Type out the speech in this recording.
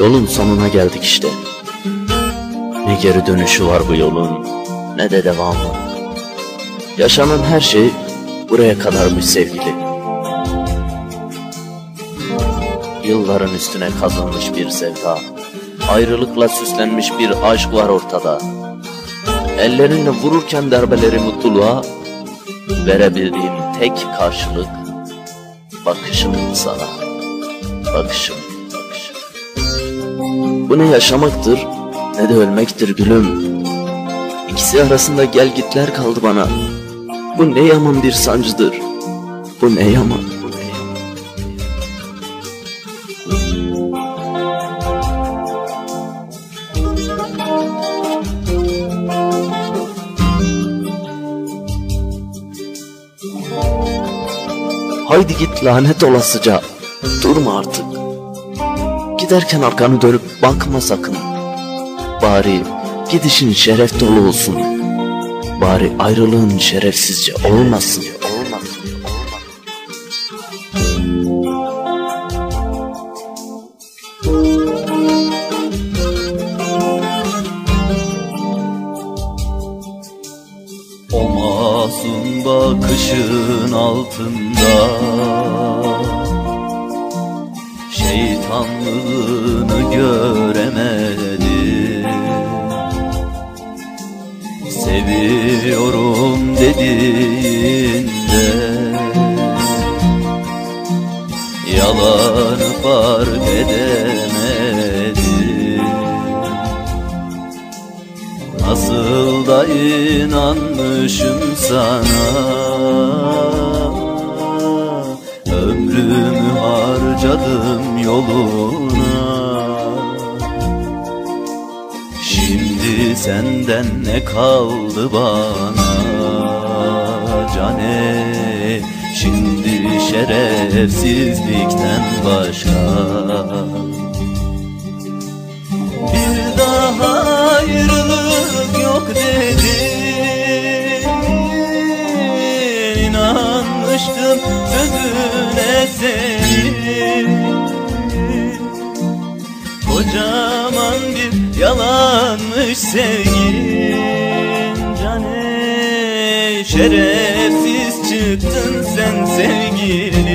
Yolun sonuna geldik işte. Ne geri dönüşü var bu yolun ne de devamı. Yaşanan her şey buraya kadarmış sevgili. Yılların üstüne kazanmış bir sevda. Ayrılıkla süslenmiş bir aşk var ortada. Ellerinle vururken darbeleri mutluluğa verebildiğim tek karşılık bakışım sana. Bakışım. Bu ne yaşamaktır ne de ölmektir gülüm. İkisi arasında gel gitler kaldı bana. Bu ne yaman bir sancıdır. Bu ne yaman. Haydi git lanet olasıca. Durma artık. Giderken arkanı dönüp bakma sakın. Bari gidişin şeref dolu olsun. Bari ayrılığın şerefsizce olmasın. O masum bakışın altında Şeytanlığını göremedim. Seviyorum dediğinde Yalanı fark edemedim. Nasıl da inanmışım sana harcadım yoluna. Şimdi senden ne kaldı bana? Cane Şimdi şerefsizlikten başka. Bir daha ayrılık yok dedin İnanmıştım sözüne senin Kocaman bir yalanmış sevgin Cane şerefsiz çıktın sen sevgili